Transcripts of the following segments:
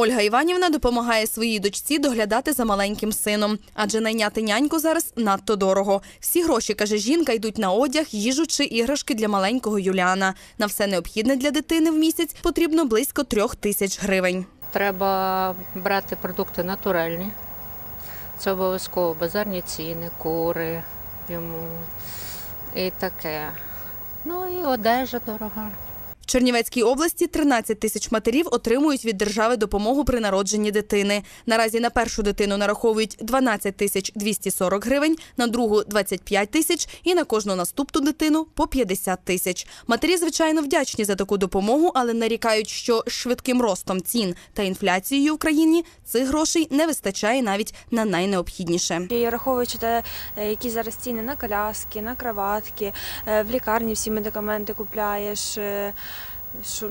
Ольга Іванівна допомагає своїй дочці доглядати за маленьким сином, адже найняти няньку зараз надто дорого. Всі гроші, каже жінка, йдуть на одяг, їжу чи іграшки для маленького Юліана. На все необхідне для дитини в місяць потрібно близько трьох тисяч гривень. Треба брати продукти натуральні. Це обов'язково базарні ціни, кури йому і таке. Ну і одежа дорога. Чернівецькій області 13 тисяч матерів отримують від держави допомогу при народженні дитини. Наразі на першу дитину нараховують 12 тисяч 240 гривень, на другу – 25 тисяч і на кожну наступну дитину – по 50 тисяч. Матері, звичайно, вдячні за таку допомогу, але нарікають, що швидким ростом цін та інфляцією в країні цих грошей не вистачає навіть на найнеобхідніше. І враховуючи те, е, які зараз ціни на коляски, на кроватки, е, в лікарні всі медикаменти купляєш. Що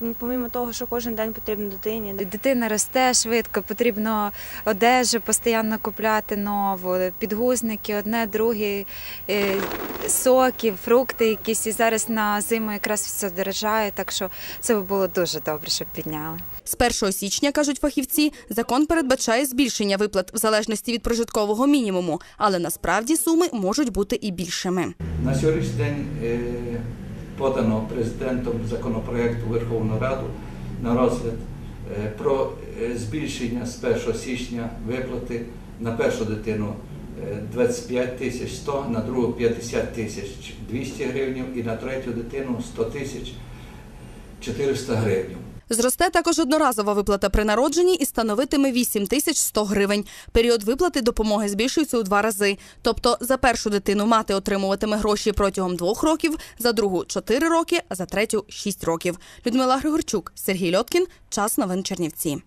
ну помимо того, що кожен день потрібно дитині. Дитина росте швидко, потрібно одежу постійно купляти нову, підгузники, одне, друге, е, соки, фрукти якісь. І зараз на зиму якраз все дорожає, так що це було дуже добре, щоб підняли. З 1 січня, кажуть фахівці, закон передбачає збільшення виплат в залежності від прожиткового мінімуму, але насправді суми можуть бути і більшими. На сьогоднішній день е, подано президентом законопроекту Верховну Раду на розгляд е, про е, збільшення з 1 січня виплати на першу дитину е, 25 тисяч 100, на другу 50 тисяч 200 гривень і на третю дитину 100 тисяч 400 гривень. Зросте також одноразова виплата при народженні і становитиме 8 тисяч 100 гривень. Період виплати допомоги збільшується у два рази. Тобто за першу дитину мати отримуватиме гроші протягом двох років, за другу 4 роки, а за третю 6 років. Людмила Григорчук, Сергій Льоткін. Час новин Чернівці.